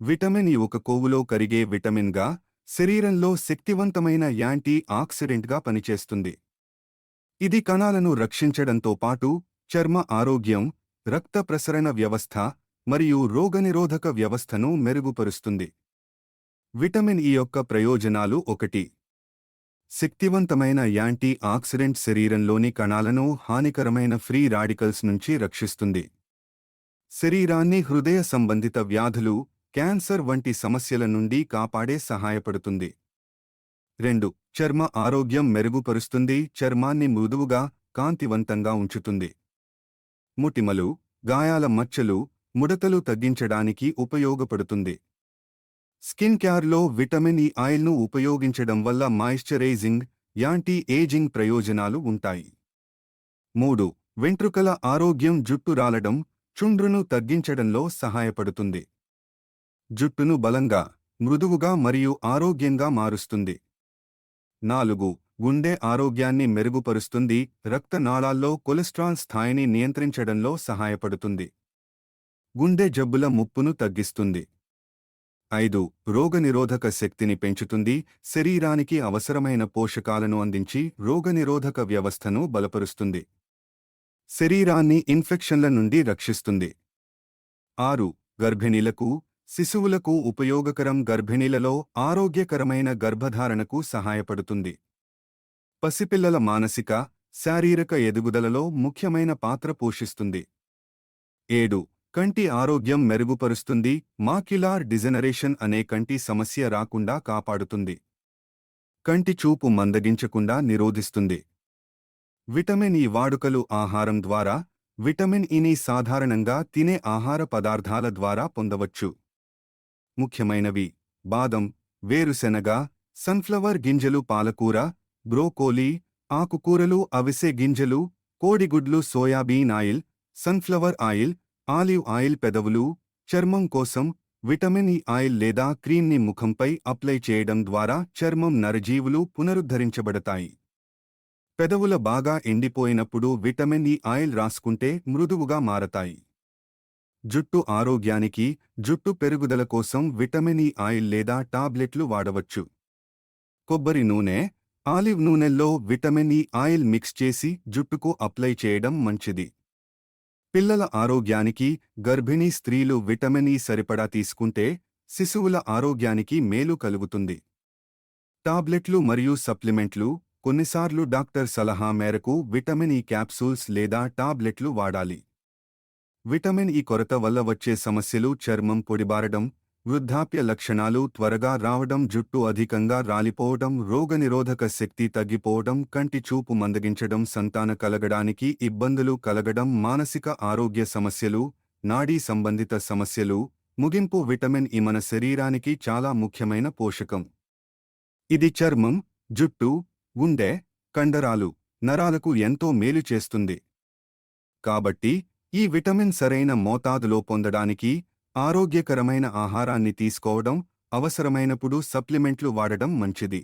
Vitamin E ఒక కొవ్వులో కరిగే విటమిన్గా శరీరంలో శక్తివంతమైన యాంటీ ఆక్సిడెంట్గా పనిచేస్తుంది. ఇది కణాలను రక్షించడంతో పాటు చర్మ ఆరోగ్యం రక్త ప్రసరణ వ్యవస్థ మరియు రోగనిరోధక వ్యవస్థను మెరుగుపరుస్తుంది. విటమిన్ ఈ యొక్క ప్రయోజనాలు ఒకటి. శక్తివంతమైన యాంటీ ఆక్సిడెంట్ శరీరంలోని కణాలను హానికరమైన ఫ్రీ రాడికల్స్ నుంచి రక్షిస్తుంది. శరీరాన్ని హృదయ సంబంధిత వ్యాధులు క్యాన్సర్ వంటి సమస్యల నుండి కాపాడే సహాయపడుతుంది. రెండు చర్మ ఆరోగ్యం మెరుగుపరుస్తుంది చర్మాన్ని మృదువుగా కాంతివంతంగా ఉంచుతుంది. ముటిమలు గాయాల మచ్చలు ముడతలు తగ్గించడానికి ఉపయోగపడుతుంది. స్కిన్ కేర్లో విటమిన్ ఈ ఆయిల్ను ఉపయోగించడం వల్ల మాయిశ్చరైజింగ్ యాంటీ ఏజింగ్ ప్రయోజనాలు ఉంటాయి. మూడు వెంట్రుకల ఆరోగ్యం జుట్టు రాలడం చుండ్రును తగ్గించడంలో సహాయపడుతుంది. జుట్టును బలంగా మృదువుగా మరియు ఆరోగ్యంగా మారుస్తుంది. నాలుగు గుండె ఆరోగ్యాన్ని మెరుగుపరుస్తుంది. రక్తనాళాల్లో కొలెస్ట్రాల్ స్థాయిని నియంత్రించడంలో సహాయపడుతుంది. గుండె జబ్బుల ముప్పును తగ్గిస్తుంది. ఐదు రోగనిరోధక శక్తిని పెంచుతుంది. శరీరానికి అవసరమైన పోషకాలను అందించి రోగనిరోధక వ్యవస్థను బలపరుస్తుంది. శరీరాన్ని ఇన్ఫెక్షన్ల నుండి రక్షిస్తుంది. ఆరు గర్భిణీలకు శిశువులకు ఉపయోగకరం గర్భిణీలలో ఆరోగ్యకరమైన గర్భధారణకు సహాయపడుతుంది. పసిపిల్లల మానసిక శారీరక ఎదుగుదలలో ముఖ్యమైన పాత్ర పోషిస్తుంది. ఏడు. కంటి ఆరోగ్యం మెరుగుపరుస్తుంది. మాక్యులార్ డిజనరేషన్ అనే కంటి సమస్య రాకుండా కాపాడుతుంది. కంటి చూపు మందగించకుండా నిరోధిస్తుంది. విటమిన్ ఈ వాడుకలు ఆహారం ద్వారా విటమిన్ ఇని సాధారణంగా తినే ఆహార పదార్థాల ద్వారా పొందవచ్చు. ముఖ్యమైనవి. బాదం వేరుశెనగ సన్ఫ్లవర్ గింజలు పాలకూర బ్రోకోలీ ఆకుకూరలు అవిసె గింజలు కోడిగుడ్లు soybean oil sunflower oil olive oil పెదవులు చర్మం కోసం విటమిన్ ఈ ఆయిల్ లేదా క్రీమ్ని ముఖంపై అప్లై చేయడం ద్వారా చర్మం నరజీవులు పునరుద్ధరించబడతాయి. పెదవుల బాగా ఎండిపోయినప్పుడు విటమిన్ ఈ ఆయిల్ రాసుకుంటే మృదువుగా మారతాయి. జుట్టు ఆరోగ్యానికి జుట్టు పెరుగుదల కోసం విటమిన్ ఈ ఆయిల్ లేదా టాబ్లెట్లు వాడవచ్చు. కొబ్బరి నూనె ఆలివ్ నూనెల్లో విటమిన్ ఈ ఆయిల్ మిక్స్ చేసి జుట్టుకు అప్లై చేయడం మంచిది. పిల్లల ఆరోగ్యానికి గర్భిణీ స్త్రీలు విటమిన్ ఈ సరిపడా తీసుకుంటే శిశువుల ఆరోగ్యానికి మేలు కలుగుతుంది. టాబ్లెట్లు మరియు సప్లిమెంట్లు కొన్నిసార్లు డాక్టర్ సలహా మేరకు విటమిన్ ఈ క్యాప్సూల్స్ లేదా టాబ్లెట్లు వాడాలి. విటమిన్ ఈ కొరత వల్ల వచ్చే సమస్యలు చర్మం పొడిబారడం వృద్ధాప్య లక్షణాలు త్వరగా రావడం జుట్టు అధికంగా రాలిపోవడం రోగనిరోధక శక్తి తగ్గిపోవడం కంటి చూపు మందగించడం సంతాన కలగడానికి ఇబ్బందులు కలగడం మానసిక ఆరోగ్య సమస్యలు నాడీ సంబంధిత సమస్యలు ముగింపు విటమిన్ ఈ మన శరీరానికి చాలా ముఖ్యమైన పోషకం. ఇది చర్మం జుట్టు గుండె కండరాలు నరాలకు ఎంతో మేలు చేస్తుంది. కాబట్టి ఈ విటమిన్ సరైన మోతాదులో పొందడానికి ఆరోగ్యకరమైన ఆహారాన్ని తీసుకోవడం అవసరమైనప్పుడు సప్లిమెంట్లు వాడడం మంచిది.